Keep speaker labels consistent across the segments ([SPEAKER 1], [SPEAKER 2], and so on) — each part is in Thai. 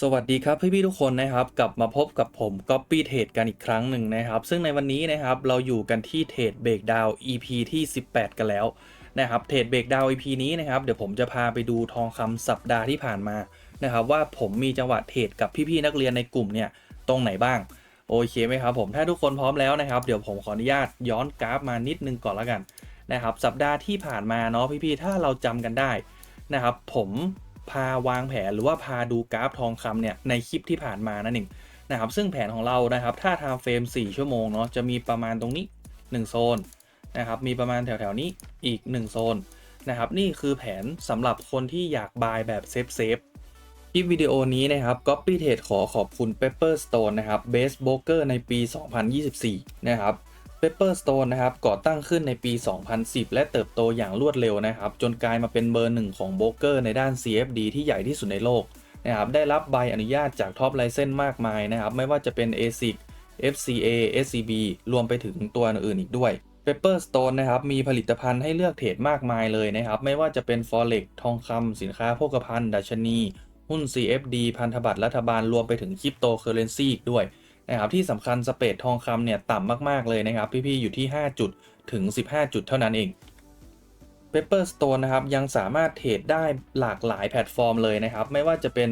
[SPEAKER 1] สวัสดีครับพี่ๆทุกคนนะครับ กลับมาพบกับผม Copy Trade กันอีกครั้งหนึ่งนะครับ ซึ่งในวันนี้นะครับเราอยู่กันที่เทรดเบรกดาว EP ที่ 18 กันแล้วนะครับเทรดเบรกดาว EP นี้นะครับเดี๋ยวผมจะพาไปดูทองคำสัปดาห์ที่ผ่านมานะครับว่าผมมีจังหวะเทรดกับพี่ๆนักเรียนในกลุ่มเนี่ยตรงไหนบ้าง โอเคไหมครับผมถ้าทุกคนพร้อมแล้วนะครับ เดี๋ยวผมขออนุญาตย้อนกราฟมานิดนึงก่อนแล้วกันนะครับสัปดาห์ที่ผ่านมาเนาะพี่ๆถ้าเราจำกันได้นะครับผม พาวางแผนหรือว่าพาดูกราฟทองคำเนี่ยในคลิปที่ผ่านมานั่นเองนะครับซึ่งแผนของเรานะครับถ้าทำเฟรม4 ชั่วโมงเนาะจะมีประมาณตรงนี้ 1 โซนนะครับมีประมาณแถวๆนี้อีก 1 โซนนะครับนี่คือแผนสำหรับคนที่อยากบายแบบเซฟเซฟคลิปวิดีโอนี้นะครับ Copy Trade ขอขอบคุณ Pepper Stone นะครับ Base Broker ในปี 2024 นะครับ Pepper Stone นะครับก่อตั้งขึ้นในปี 2010 และเติบโตอย่างรวดเร็วนะครับ จนกลายมาเป็นเบอร์หนึ่งของโบรกเกอร์ในด้าน CFD ที่ใหญ่ที่สุดในโลกนะครับได้รับใบอนุญาตจากท็อปไลเซนส์มากมายนะครับไม่ว่าจะเป็น ASIC FCA SCB รวมไปถึงตัวอื่นอีกด้วย Pepper Stone นะครับมีผลิตภัณฑ์ให้เลือกเทรดมากมายเลยนะครับ ไม่ว่าจะเป็น Forex ทองคำสินค้าโภคภัณฑ์ ดัชนี หุ้น CFD พันธบัตรรัฐบาลรวมไปถึงคริปโตเคอเรนซีอีกด้วย นะครับที่สำคัญสเปดทองคำเนี่ยต่ำมากๆเลยนะครับ พี่ๆอยู่ที่ 5 จุดถึง 15 จุดเท่านั้นเอง Pepper Stone นะครับยังสามารถเทรดได้หลากหลายแพลตฟอร์มเลยนะครับ ไม่ว่าจะเป็น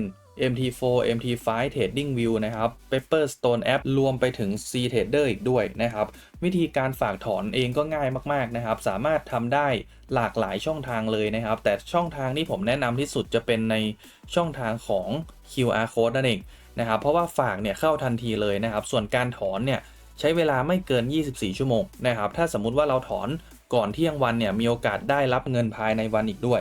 [SPEAKER 1] MT4 MT5 Trading View นะครับ Pepper Stone App รวมไปถึง C Trader อีกด้วยนะครับ วิธีการฝากถอนเองก็ง่ายมากๆนะครับ สามารถทำได้หลากหลายช่องทางเลยนะครับ แต่ช่องทางที่ผมแนะนำที่สุดจะเป็นในช่องทางของ QR Code นั่นเอง นะครับเพราะว่าฝากเนี่ยเข้าทันทีเลยนะครับ ส่วนการถอนเนี่ยใช้เวลาไม่เกิน 24 ชั่วโมงนะครับถ้าสมมุติว่าเราถอนก่อนเที่ยงวันเนี่ยมีโอกาสได้รับเงินภายในวันอีกด้วย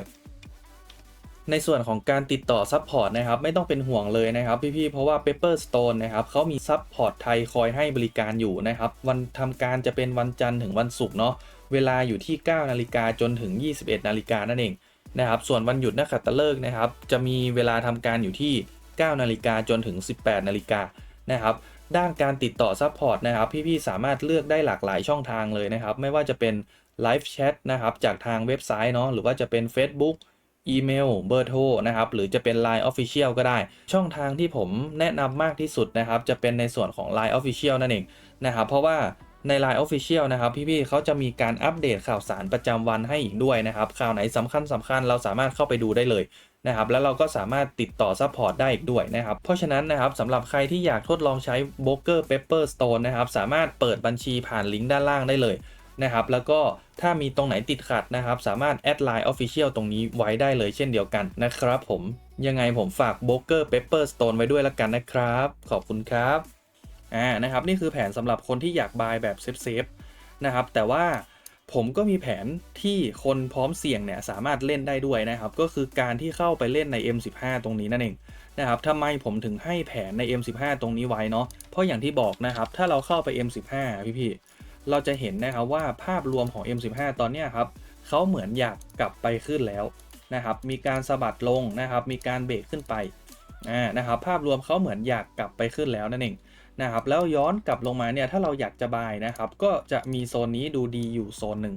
[SPEAKER 1] ในส่วนของการติดต่อซัพพอร์ตนะครับไม่ต้องเป็นห่วงเลยนะครับพี่ๆเพราะว่า Pepper Stone นะครับเขามีซัพพอร์ตไทยคอยให้บริการอยู่นะครับวันทำการจะเป็นวันจันทร์ถึงวันศุกร์เนาะเวลาอยู่ที่ 9 นาฬิกาจนถึง 21 นาฬิกานั่นเองนะครับส่วนวันหยุดนักขัตฤกษ์นะครับจะมีเวลาทำการอยู่ที่ 9 นาฬิกาจนถึง 18 นาฬิกานะครับด้านการติดต่อซัพพอร์ตนะครับพี่ๆสามารถเลือกได้หลากหลายช่องทางเลยนะครับ ไม่ว่าจะเป็นไลฟ์แชทนะครับจากทางเว็บไซต์เนาะหรือว่าจะเป็น Facebook อีเมลเบอร์โทรนะครับหรือจะเป็น Line Official ก็ได้ ช่องทางที่ผมแนะนำมากที่สุดนะครับ จะเป็นในส่วนของ Line Official นั่นเองนะครับ เพราะว่าใน Line Official นะครับพี่ๆเขาจะมีการอัปเดตข่าวสารประจำวันให้อีกด้วยนะครับ ข่าวไหนสำคัญสำคัญเราสามารถเข้าไปดูได้เลย นะครับแล้วเราก็สามารถติดต่อซัพพอร์ตได้อีกด้วยนะครับ เพราะฉะนั้นนะครับสำหรับใครที่อยากทดลองใช้ b r o k e r Pepper Stone นะครับ สามารถเปิดบัญชีผ่านลิงก์ด้านล่างได้เลยนะครับ แล้วก็ถ้ามีตรงไหนติดขัดนะครับ สามารถแอดไลน์ Official ตรงนี้ไว้ได้เลยเช่นเดียวกันนะครับผมยังไงผมฝาก b r o k e r Pepper Stone ไว้ด้วยละกันนะครับ ขอบคุณครับอ่านะครับนี่คือแผนสำหรับคนที่อยากบายแบบเซฟๆนะครับแต่ว่า ผมก็มีแผนที่คนพร้อมเสี่ยงเนี่ยสามารถเล่นได้ด้วยนะครับ ก็คือการที่เข้าไปเล่นใน M15 ตรงนี้นั่นเองนะครับทำไมผมถึงให้แผนใน M15 ตรงนี้ไว้เนาะเพราะอย่างที่บอกนะครับ ถ้าเราเข้าไป M15 พี่ๆเราจะเห็นนะครับว่าภาพรวมของ M15 ตอนนี้ครับเขาเหมือนอยากกลับไปขึ้นแล้วนะครับ มีการสะบัดลงนะครับ มีการเบรกขึ้นไปอ่านะครับ ภาพรวมเขาเหมือนอยากกลับไปขึ้นแล้วนั่นเอง นะครับแล้วย้อนกลับลงมาเนี่ยถ้าเราอยากจะบายนะครับก็จะมีโซนนี้ดูดีอยู่โซนหนึ่ง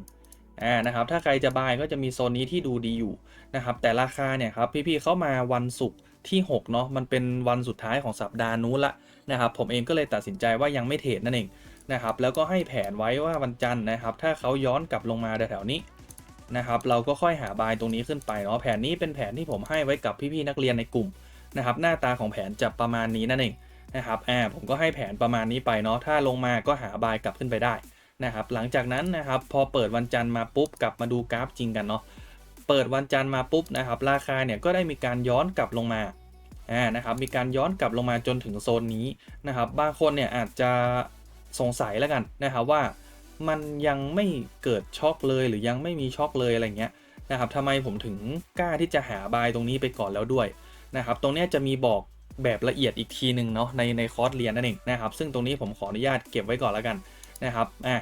[SPEAKER 1] อ่านะครับถ้าใครจะบายก็จะมีโซนนี้ที่ดูดีอยู่นะครับแต่ราคาเนี่ยครับพี่ๆเข้ามาวันศุกร์ที่6เนาะมันเป็นวันสุดท้ายของสัปดาห์นู้นละนะครับผมเองก็เลยตัดสินใจว่ายังไม่เทรดนั่นเองนะครับแล้วก็ให้แผนไว้ว่าวันจันทร์นะครับถ้าเขาย้อนกลับลงมาแถวๆนี้นะครับเราก็ค่อยหาบายตรงนี้ขึ้นไปเนาะแผนนี้เป็นแผนที่ผมให้ไว้กับพี่ๆนักเรียนในกลุ่มนะครับหน้าตาของแผนจะประมาณนี้นั่นเอง นะครับอ่าผมก็ให้แผนประมาณนี้ไปเนาะถ้าลงมาก็หาบายกลับขึ้นไปได้นะครับหลังจากนั้นนะครับพอเปิดวันจันทร์มาปุ๊บกลับมาดูกราฟจริงกันเนาะเปิดวันจันทร์มาปุ๊บนะครับราคาเนี่ยก็ได้มีการย้อนกลับลงมาอ่านะครับมีการย้อนกลับลงมาจนถึงโซนนี้นะครับบางคนเนี่ยอาจจะสงสัยแล้วกันนะครับว่ามันยังไม่เกิดช็อกเลยหรือยังไม่มีช็อกเลยอะไรเงี้ยนะครับทำไมผมถึงกล้าที่จะหาบายตรงนี้ไปก่อนแล้วด้วยนะครับตรงนี้จะมีบอก แบบละเอียดอีกทีหนึ่งเนาะในในคอร์สเรียนนั่นเองนะครับซึ่งตรงนี้ผมขออนุญาตเก็บไว้ก่อนแล้วกันนะครับอะ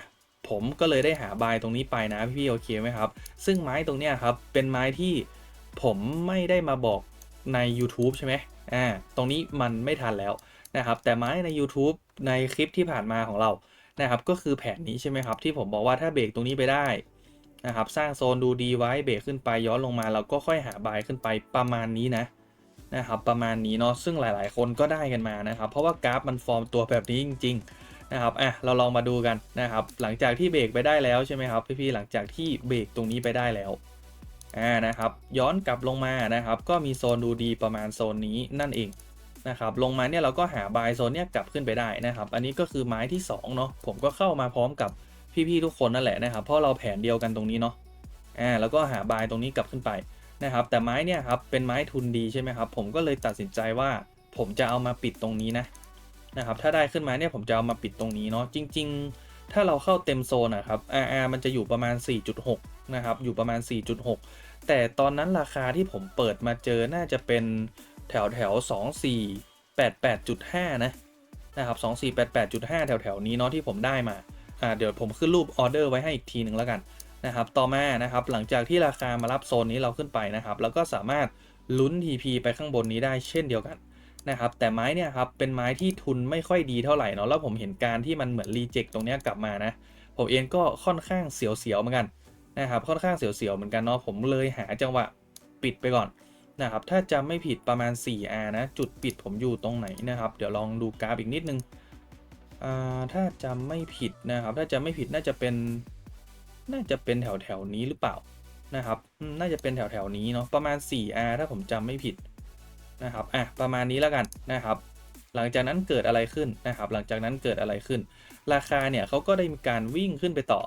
[SPEAKER 1] ผมก็เลยได้หาบายตรงนี้ไปนะพี่โอเคไหมครับ ซึ่งไม้ตรงเนี้ยครับเป็นไม้ที่ผมไม่ได้มาบอกใน YouTube ใช่ไหมอ่าตรงนี้มันไม่ทันแล้วนะครับแต่ไม้ใน YouTube ในคลิปที่ผ่านมาของเรานะครับก็คือแผนนี้ใช่ไหมครับที่ผมบอกว่าถ้าเบรกตรงนี้ไปได้นะครับสร้างโซนดูดีไว้เบรกขึ้นไปย้อนลงมาเราก็ค่อยหาบายขึ้นไปประมาณนี้นะ นะครับประมาณนี้เนาะซึ่งหลาย ๆ คนก็ได้กันมานะครับ เพราะว่ากราฟมันฟอร์มตัวแบบนี้จริง ๆ นะครับอะเราลองมาดูกันนะครับ หลังจากที่เบรกไปได้แล้วใช่ไหมครับพี่ๆหลังจากที่เบรกตรงนี้ไปได้แล้วอ่านะครับย้อนกลับลงมานะครับ ก็มีโซนดูดีประมาณโซนนี้นั่นเองนะครับลงมาเนี่ยเราก็หาบายโซนเนี่ยกลับขึ้นไปได้นะครับ อันนี้ก็คือไม้ที่สองเนาะผมก็เข้ามาพร้อมกับพี่ๆทุกคนนั่นแหละนะครับเพราะเราแผนเดียวกันตรงนี้เนาะอ่าแล้วก็หาบายตรงนี้กลับขึ้นไป นะครับแต่ไม้เนี่ยครับเป็นไม้ทุนดีใช่ไหมครับผมก็เลยตัดสินใจว่าผมจะเอามาปิดตรงนี้นะนะครับถ้าได้ขึ้นมาเนี่ยผมจะเอามาปิดตรงนี้เนาะจริง ๆ ถ้าเราเข้าเต็มโซนนะครับ RR มันจะอยู่ประมาณ 4.6 นะครับอยู่ประมาณ 4.6 แต่ตอนนั้นราคาที่ผมเปิดมาเจอน่าจะเป็นแถวแถว2488.5 นะนะครับ2488.5 แถวแถวนี้เนาะที่ผมได้มาอ่าเดี๋ยวผมขึ้นรูปออเดอร์ไว้ให้อีกทีหนึ่งแล้วกัน นะครับต่อมานะครับหลังจากที่ราคามารับโซนนี้เราขึ้นไปนะครับแล้วก็สามารถลุ้น TP ไปข้างบนนี้ได้เช่นเดียวกันนะครับแต่ไม้เนี่ยครับเป็นไม้ที่ทุนไม่ค่อยดีเท่าไหร่เนาะแล้วผมเห็นการที่มันเหมือนรีเจ็คตรงเนี้ยกลับมานะผมเองก็ค่อนข้างเสียวๆเหมือนกันนะครับค่อนข้างเสียวๆเหมือนกันเนาะผมเลยหาจังหวะปิดไปก่อนนะครับถ้าจำไม่ผิดประมาณ 4R นะจุดปิดผมอยู่ตรงไหนนะครับเดี๋ยวลองดูกราฟอีกนิดนึงอ่าถ้าจำไม่ผิดนะครับถ้าจำไม่ผิดน่าจะเป็น น่าจะเป็นแถวแถวนี้หรือเปล่านะครับ น่าจะเป็นแถวแถวนี้เนาะประมาณ 4R ถ้าผมจำไม่ผิดนะครับอะประมาณนี้แล้วกันนะครับ หลังจากนั้นเกิดอะไรขึ้นนะครับ หลังจากนั้นเกิดอะไรขึ้น ราคาเนี่ยเขาก็ได้มีการวิ่งขึ้นไปต่อ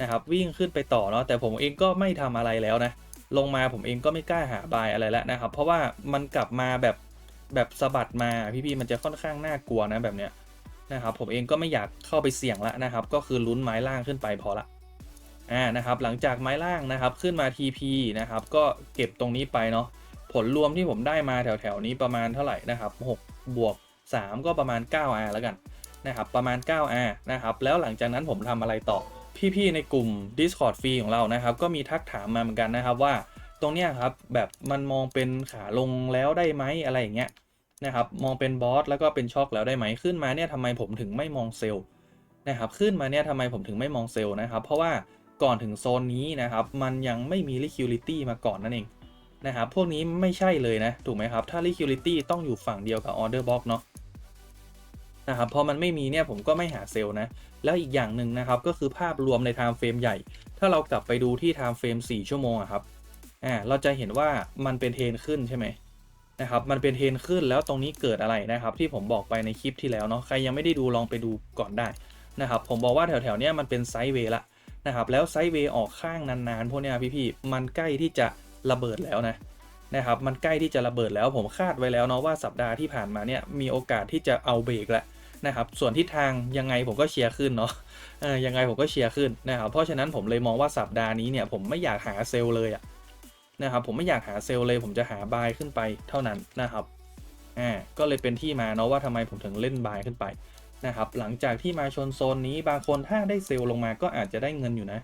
[SPEAKER 1] นะครับ วิ่งขึ้นไปต่อเนาะแต่ผมเองก็ไม่ทำอะไรแล้วนะลงมาผมเองก็ไม่กล้าหาบายอะไรแล้วนะครับ เพราะว่ามันกลับมาแบบแบบสะบัดมาพี่ๆมันจะค่อนข้างน่ากลัวนะแบบเนี้ยนะครับ ผมเองก็ไม่อยากเข้าไปเสี่ยงละนะครับ ก็คือลุ้นไม้ล่างขึ้นไปพอละ อ่านะครับหลังจากไม้ล่างนะครับขึ้นมา TP นะครับก็เก็บตรงนี้ไปเนาะผลรวมที่ผมได้มาแถวๆนี้ประมาณเท่าไหร่นะครับ6บวก 3 ก็ประมาณ 9R แล้วกันนะครับประมาณ 9R นะครับแล้วหลังจากนั้นผมทำอะไรต่อ พี่ๆในกลุ่ม Discord ฟรีของเรานะครับก็มีทักถามมาเหมือนกันนะครับว่าตรงเนี้ยครับแบบมันมองเป็นขาลงแล้วได้ไหมอะไรอย่างเงี้ยนะครับมองเป็นบอสแล้วก็เป็นช็อคแล้วได้ไหมขึ้นมาเนี่ยทำไมผมถึงไม่มองเซลล์นะครับขึ้นมาเนี่ยทำไมผมถึงไม่มองเซลล์นะครับเพราะว่า ก่อนถึงโซนนี้นะครับ มันยังไม่มี liquidity มาก่อนนั่นเองนะครับ พวกนี้ไม่ใช่เลยนะ ถูกไหมครับ ถ้า liquidity ต้องอยู่ฝั่งเดียวกับ order box เนาะนะครับพอมันไม่มีเนี่ยผมก็ไม่หาเซลล์นะ แล้วอีกอย่างหนึ่งนะครับ ก็คือภาพรวมใน time frame ใหญ่ ถ้าเรากลับไปดูที่ time frame 4ชั่วโมงอะครับอ่าเราจะเห็นว่ามันเป็นเทรนขึ้นใช่ไหมนะครับมันเป็นเทรนขึ้นแล้วตรงนี้เกิดอะไรนะครับ ที่ผมบอกไปในคลิปที่แล้วเนาะใครยังไม่ได้ดูลองไปดูก่อนได้นะครับผมบอกว่าแถวๆเนี้ยมันเป็นไซด์เวย์ละ นะครับแล้วไซด์เวย์ออกข้างนานๆพวกนี้พี่ๆมันใกล้ที่จะระเบิดแล้วนะนะครับมันใกล้ที่จะระเบิดแล้วผมคาดไว้แล้วเนาะว่าสัปดาห์ที่ผ่านมาเนี่ยมีโอกาสที่จะเอาเบรกแล้วนะครับส่วนทิศทางยังไงผมก็เชียร์ขึ้นเนาะเออยังไงผมก็เชียร์ขึ้นนะครับเพราะฉะนั้นผมเลยมองว่าสัปดาห์นี้เนี่ยผมไม่อยากหาเซลเลยอะนะครับผมไม่อยากหาเซลเลย ผมจะหาบายขึ้นไปเท่านั้นนะครับอ่าก็เลยเป็นที่มาเนาะว่าทำไมผมถึงเล่นบายขึ้นไป นะครับหลังจากที่มาชนโซนนี้บางคนถ้าได้เซลล์ลงมาก็อาจจะได้เงินอยู่นะ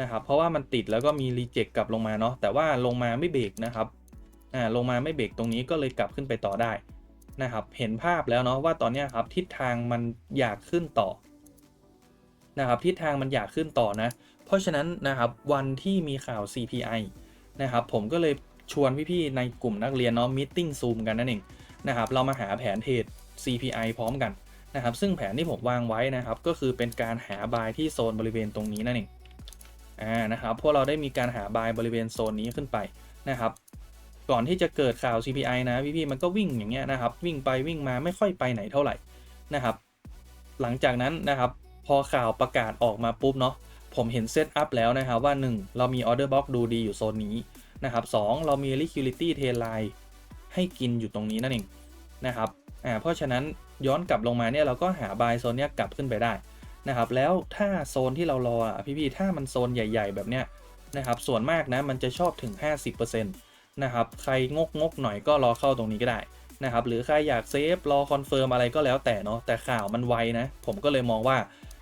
[SPEAKER 1] นะครับเพราะว่ามันติดแล้วก็มีรีเจ็คกลับลงมาเนาะแต่ว่าลงมาไม่เบรกนะครับอ่าลงมาไม่เบรกตรงนี้ก็เลยกลับขึ้นไปต่อได้นะครับเห็นภาพแล้วเนาะว่าตอนนี้ครับทิศทางมันอยากขึ้นต่อนะครับทิศทางมันอยากขึ้นต่อนะ เพราะฉะนั้นนะครับวันที่มีข่าว CPI นะครับผมก็เลยชวนพี่ๆในกลุ่มนักเรียนเนาะมิ팅ซูมกันนั่นเองนะครับเรามาหาแผนเทรด CPI พร้อมกัน นะครับ ซึ่งแผนที่ผมวางไว้นะครับ ก็คือเป็นการหาบายที่โซนบริเวณตรงนี้นั่นเองอ่านะครับพวกเราได้มีการหาบายบริเวณโซนนี้ขึ้นไปนะครับ ก่อนที่จะเกิดข่าว CPI นะพี่ๆมันก็วิ่งอย่างเงี้ยนะครับ วิ่งไปวิ่งมาไม่ค่อยไปไหนเท่าไหร่นะครับ หลังจากนั้นนะครับ พอข่าวประกาศออกมาปุ๊บเนาะผมเห็นเซตอัพแล้วนะครับว่า 1 เรามี Order Box ดูดีอยู่โซนนี้นะครับสเรามี Liquidity t a i l line ให้กินอยู่ตรงนี้นั่นเองนะครับ อ่าเพราะฉะนั้นย้อนกลับลงมาเนี่ยเราก็หาบายโซนเนี้ยกลับขึ้นไปได้นะครับแล้วถ้าโซนที่เรารออะพี่ๆถ้ามันโซนใหญ่ ๆ แบบเนี้ยนะครับส่วนมากนะมันจะชอบถึง 50%นะครับใครงกงกหน่อยก็รอเข้าตรงนี้ก็ได้นะครับหรือใครอยากเซฟรอคอนเฟิร์มอะไรก็แล้วแต่เนาะแต่ข่าวมันไวนะผมก็เลยมองว่า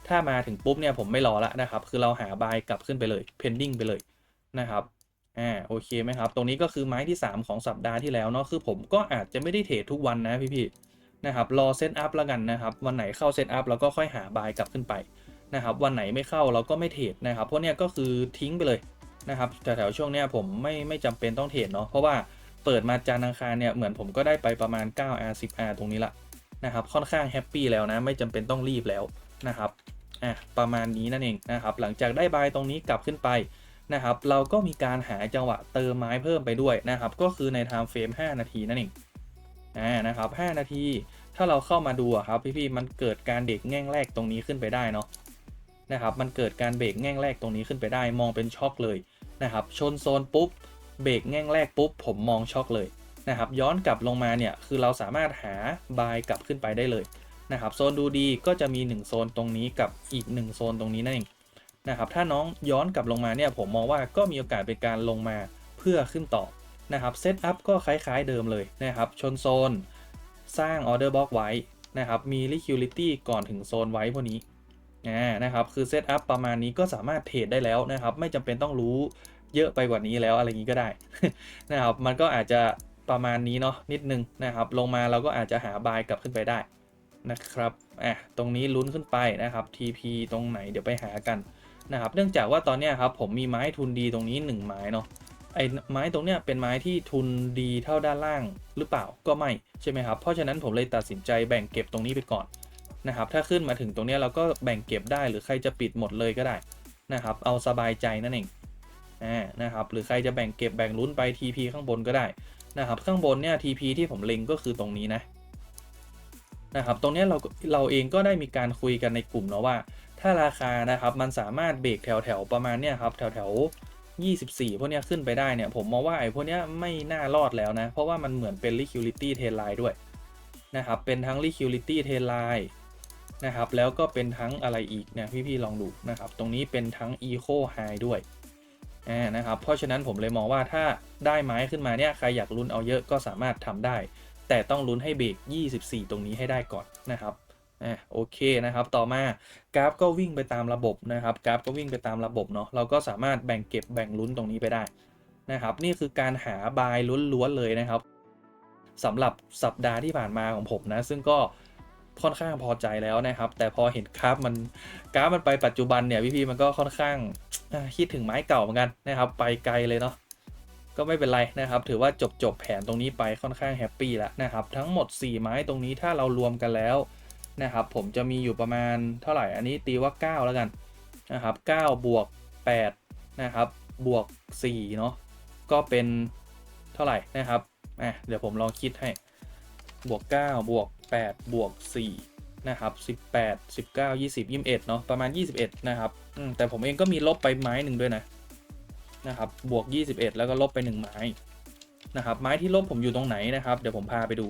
[SPEAKER 1] ถ้ามาถึงปุ๊บเนี่ยผมไม่รอละนะครับคือเราหาบายกลับขึ้นไปเลย pending ไปเลยนะครับ อ่าโอเคไหมครับ ตรงนี้ก็คือไม้ที่ 3 ของสัปดาห์ที่แล้วเนาะคือผมก็อาจจะไม่ได้เทรดทุกวันนะพี่ๆนะครับรอเซตอัพแล้วกันนะครับ วันไหนเข้าเซตอัพเราก็ค่อยหาบายกลับขึ้นไปนะครับวันไหนไม่เข้าเราก็ไม่เทรดนะครับเพราะเนี่ยก็คือทิ้งไปเลยนะครับแถวช่วงเนี้ยผมไม่ไม่จำเป็นต้องเทรดเนาะเพราะว่าเปิดมาจานอังคารเนี่ยเหมือนผมก็ได้ไปประมาณ 9R 10R ตรงนี้ละนะครับค่อนข้างแฮปปี้แล้วนะไม่จำเป็นต้องรีบแล้วนะครับอะประมาณนี้นั่นเองนะครับหลังจากได้บายตรงนี้กลับขึ้นไป นะครับเราก็มีการหาจังหวะเติมไม้เพิ่มไปด้วยนะครับ ก็คือใน time frame 5นาทีนั่นเองอ่านะครับ 5 นาที ถ้าเราเข้ามาดูครับพี่ๆมันเกิดการเด็กแง่งแรกตรงนี้ขึ้นไปได้เนาะนะครับ มันเกิดการเบรกแง่งแรกตรงนี้ขึ้นไปได้ มองเป็นช็อกเลยนะครับ ชนโซนปุ๊บเบรกแง่งแรกปุ๊บผมมองช็อกเลยนะครับ ย้อนกลับลงมาเนี่ยคือเราสามารถหาบายกลับขึ้นไปได้เลยนะครับ โซนดูดีก็จะมี 1 โซนตรงนี้กับอีก 1 โซนตรงนี้นั่นเอง นะครับถ้าน้องย้อนกลับลงมาเนี่ยผมมองว่าก็มีโอกาสเป็นการลงมาเพื่อขึ้นต่อนะครับเซตอัพก็คล้ายๆเดิมเลยนะครับชนโซน สร้างออเดอร์บล็อกไว้นะครับมี liquidity ก่อนถึงโซนไว้พวกนี้นะครับคือเซตอัพประมาณนี้ก็สามารถเทรดได้แล้วนะครับไม่จำเป็นต้องรู้เยอะไปกว่านี้แล้วอะไรอย่างนี้ก็ได้นะครับมันก็อาจจะประมาณนี้เนาะนิดนึงนะครับลงมาเราก็อาจจะหาบายกลับขึ้นไปได้นะครับอะตรงนี้ลุ้นขึ้นไปนะครับ TP ตรงไหนเดี๋ยวไปหากัน นะครับเนื่องจากว่าตอนเนี้ยครับผมมีไม้ทุนดีตรงนี้ 1 ไม้เนาะไอ้ไม้ตรงเนี้ยเป็นไม้ที่ทุนดีเท่าด้านล่างหรือเปล่าก็ไม่ใช่ไหมครับเพราะฉะนั้นผมเลยตัดสินใจแบ่งเก็บตรงนี้ไปก่อนนะครับถ้าขึ้นมาถึงตรงเนี้ยเราก็แบ่งเก็บได้หรือใครจะปิดหมดเลยก็ได้นะครับเอาสบายใจนั่นเองอ่านะครับหรือใครจะแบ่งเก็บแบ่งลุ้นไป TP ข้างบนก็ได้นะครับข้างบนเนี่ย TP ที่ผมเล็งก็คือตรงนี้นะนะครับตรงนี้เราเราเองก็ได้มีการคุยกันในกลุ่มเนาะว่า ถ้าราคานะครับมันสามารถเบรกแถวๆประมาณเนี้ยครับแถวๆ24 พวกเนี้ยขึ้นไปได้เนี่ย ผมมองว่าไอ้พวกเนี้ยไม่น่ารอดแล้วนะ เพราะว่ามันเหมือนเป็น liquidity tail line ด้วยนะครับ เป็นทั้ง liquidity tail line นะครับ แล้วก็เป็นทั้งอะไรอีกนี่ยพี่ๆลองดูนะครับ ตรงนี้เป็นทั้ง eco high ด้วยอ่านะครับ เพราะฉะนั้นผมเลยมองว่าถ้าได้ไม้ขึ้นมาเนี่ยใครอยากลุ้นเอาเยอะก็สามารถทำได้ แต่ต้องลุ้นให้เบรก24 ตรงนี้ให้ได้ก่อนนะครับ อ่าโอเคนะครับต่อมากราฟก็วิ่งไปตามระบบนะครับกราฟก็วิ่งไปตามระบบเนาะเราก็สามารถแบ่งเก็บแบ่งลุ้นตรงนี้ไปได้นะครับนี่คือการหาบายล้วนๆเลยนะครับสำหรับสัปดาห์ที่ผ่านมาของผมนะ ซึ่งก็ค่อนข้างพอใจแล้วนะครับ แต่พอเห็นกราฟมันกราฟมันไปปัจจุบันเนี่ยพี่ๆมันก็ค่อนข้างคิดถึงไม้เก่าเหมือนกันนะครับ ไปไกลเลยเนาะก็ไม่เป็นไรนะครับ ถือว่าจบจบแผนตรงนี้ไปค่อนข้างแฮปปี้แล้วนะครับ ทั้งหมด 4 ไม้ตรงนี้ถ้าเรารวมกันแล้ว นะครับผมจะมีอยู่ประมาณเท่าไหร่อันนี้ตีว่า 9 แล้วกันนะครับ9บวก8นะครับบวก4เนาะก็เป็นเท่าไหร่นะครับอะเดี๋ยวผมลองคิดให้บวก9บวก8บวก4นะครับ18 19 20 21เนาะประมาณ 21นะครับแต่ผมเองก็มีลบไปไม้หนึ่งด้วยนะนะครับบวก 21 แล้วก็ลบไป 1 ไม้นะครับไม้ที่ลบผมอยู่ตรงไหนนะครับ เดี๋ยวผมพาไปดู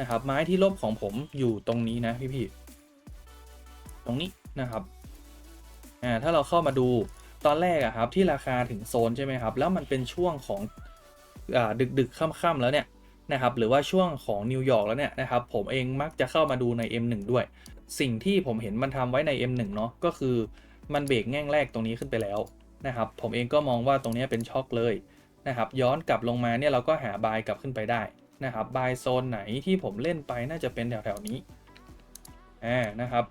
[SPEAKER 1] นะครับ ไม้ที่ลบของผมอยู่ตรงนี้นะพี่ๆตรงนี้นะครับอ่าถ้าเราเข้ามาดูตอนแรกอะครับที่ราคาถึงโซนใช่ไหมครับ แล้วมันเป็นช่วงของอ่าดึกดึกค่ำๆแล้วเนี่ยนะครับ หรือว่าช่วงของนิวยอร์กแล้วเนี่ยนะครับ ผมเองมักจะเข้ามาดูใน M1 ด้วย สิ่งที่ผมเห็นมันทำไว้ใน M1 เนาะก็คือมันเบรกแง่งแรกตรงนี้ขึ้นไปแล้วนะครับ ผมเองก็มองว่าตรงนี้เป็นช็อคเลยนะครับ ย้อนกลับลงมาเนี่ยเราก็หาบายกลับขึ้นไปได้ นะครับบายโซนไหนที่ผมเล่นไปน่าจะเป็นแถวๆนี้อ่านะครับ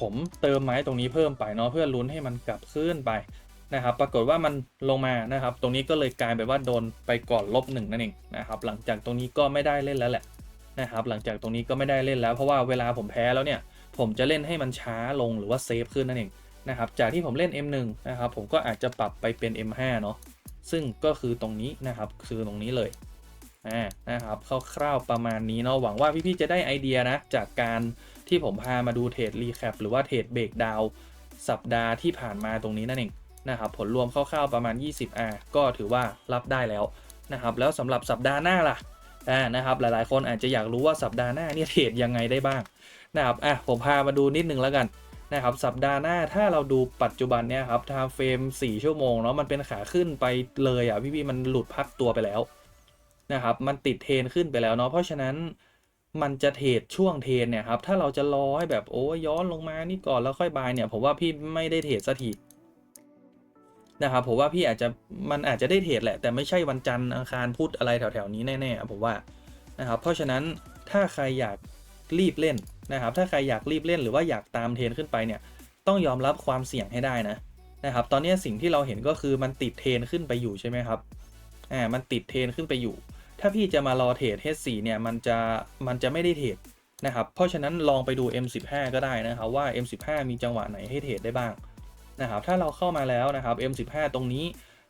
[SPEAKER 1] ผมเติมไม้ตรงนี้เพิ่มไปเนาะเพื่อลุ้นให้มันกลับขึ้นไปนะครับ ปรากฏว่ามันลงมานะครับ ตรงนี้ก็เลยกลายเป็นว่าโดนไปก่อนลบหนึ่งนั่นเองนะครับ หลังจากตรงนี้ก็ไม่ได้เล่นแล้วแหละนะครับ หลังจากตรงนี้ก็ไม่ได้เล่นแล้วเพราะว่าเวลาผมแพ้แล้วเนี่ย ผมจะเล่นให้มันช้าลงหรือว่าเซฟขึ้นนั่นเองนะครับ จากที่ผมเล่น M1 นะครับ ผมก็อาจจะปรับไปเป็น M5 เนาะซึ่งก็คือตรงนี้นะครับ คือตรงนี้เลย อ่านะครับคร่าวๆประมาณนี้เนาะหวังว่าพี่ๆจะได้ไอเดียนะ จากการที่ผมพามาดูเทรดรีแคปหรือว่าเทรดเบรกดาวสัปดาห์ที่ผ่านมาตรงนี้นั่นเองนะครับผลรวมคร่าวๆประมาณ 20 R ก็ถือว่ารับได้แล้วนะครับแล้วสำหรับสัปดาห์หน้าล่ะอ่านะครับหลายๆ คนอาจจะอยากรู้ว่าสัปดาห์หน้าเนี่ยเทรดยังไงได้บ้างนะครับอะผมพามาดูนิดนึงแล้วกันนะครับสัปดาห์หน้าถ้าเราดูปัจจุบันเนี่ยครับไทม์เฟรม4ชั่วโมงเนาะมันเป็นขาขึ้นไปเลยอะพี่ๆมันหลุดพักตัวไปแล้ว นะครับ มันติดเทรนขึ้นไปแล้วเนาะเพราะฉะนั้นมันจะเทรดช่วงเทรนเนี่ยครับ ถ้าเราจะรอให้แบบโอ้ย้อนลงมานี่ก่อนแล้วค่อยบายเนี่ย ผมว่าพี่ไม่ได้เทรดสักทีนะครับผมว่าพี่อาจจะมันอาจจะได้เทรดแหละ แต่ไม่ใช่วันจันทร์อังคารพุธอะไรแถวๆนี้แน่ๆผมว่านะครับ เพราะฉะนั้นถ้าใครอยากรีบเล่นนะครับ ถ้าใครอยากรีบเล่นหรือว่าอยากตามเทรนขึ้นไปเนี่ย ต้องยอมรับความเสี่ยงให้ได้นะนะครับ ตอนนี้สิ่งที่เราเห็นก็คือมันติดเทรนขึ้นไปอยู่ใช่ไหมครับอ่ามันติดเทรนขึ้นไปอยู่ ถ้าพี่จะมารอเทรด H4 เนี่ยมันจะมันจะไม่ได้เทรดนะครับ เพราะฉะนั้นลองไปดู M15 ก็ได้นะครับว่า M15 มีจังหวะไหนให้เทรดได้บ้างนะครับ ถ้าเราเข้ามาแล้วนะครับ M15 ตรงนี้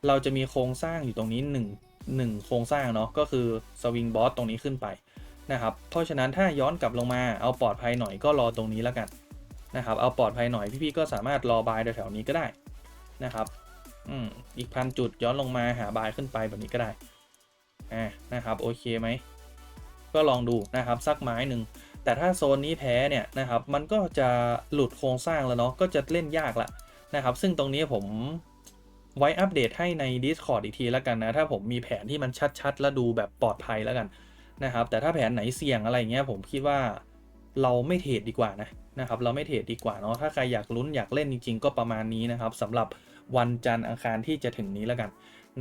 [SPEAKER 1] เราจะมีโครงสร้างอยู่ตรงนี้ 1 1 โครงสร้างเนาะก็คือสวิงบอสตรงนี้ขึ้นไปนะครับ เพราะฉะนั้นถ้าย้อนกลับลงมาเอาปลอดภัยหน่อยก็รอตรงนี้แล้วกันนะครับ เอาปลอดภัยหน่อยพี่ๆก็สามารถรอบายแถวๆนี้ก็ได้นะครับ อืมอีกพันจุดย้อนลงมาหาบายขึ้นไปแบบนี้ก็ได้ อ่านะครับโอเคไหมก็ลองดูนะครับสักไม้หนึ่งแต่ถ้าโซนนี้แพ้เนี่ยนะครับมันก็จะหลุดโครงสร้างแล้วเนาะก็จะเล่นยากละนะครับซึ่งตรงนี้ผมไว้อัปเดตให้ใน Discord อีกทีแล้วกันนะถ้าผมมีแผนที่มันชัดๆ และดูแบบปลอดภัยแล้วกันนะครับแต่ถ้าแผนไหนเสี่ยงอะไรเงี้ยผมคิดว่าเราไม่เทรดดีกว่านะนะครับเราไม่เทรดดีกว่าเนาะถ้าใครอยากลุ้นอยากเล่นจริง ๆ ก็ประมาณนี้นะครับสำหรับวันจันทร์อังคารที่จะถึงนี้แล้วกัน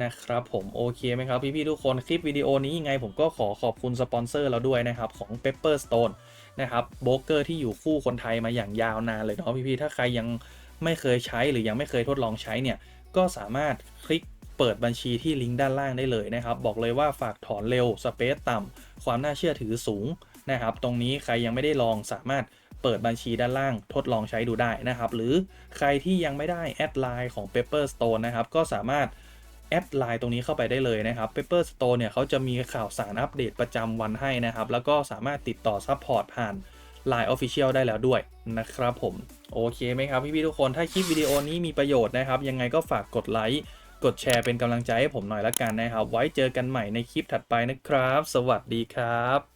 [SPEAKER 1] นะครับผมโอเคไหมครับพี่ๆทุกคนคลิปวิดีโอนี้ยังไงผมก็ขอขอบคุณสปอนเซอร์เราด้วยนะครับของ Pepper Stone นะครับโบรกเกอร์ที่อยู่คู่คนไทยมาอย่างยาวนานเลยเนาะพี่ๆถ้าใครยังไม่เคยใช้หรือยังไม่เคยทดลองใช้เนี่ยก็สามารถคลิกเปิดบัญชีที่ลิงก์ด้านล่างได้เลยนะครับ บอกเลยว่าฝากถอนเร็วสเปซต่ำความน่าเชื่อถือสูงนะครับ ตรงนี้ใครยังไม่ได้ลองสามารถเปิดบัญชีด้านล่างทดลองใช้ดูได้นะครับ หรือใครที่ยังไม่ได้แอดไลน์ของ Pepper Stone นะครับ ก็สามารถ แอดไลน์ตรงนี้เข้าไปได้เลยนะครับ Pepper Store เนี่ยเขาจะมีข่าวสารอัปเดตประจำวันให้นะครับ แล้วก็สามารถติดต่อซัพพอร์ตผ่าน Line Official ได้แล้วด้วยนะครับผม โอเคไหมครับพี่ๆทุกคนถ้าคลิปวิดีโอนี้มีประโยชน์นะครับ ยังไงก็ฝากกดไลค์กดแชร์เป็นกำลังใจให้ผมหน่อยละกันนะครับ ไว้เจอกันใหม่ในคลิปถัดไปนะครับ สวัสดีครับ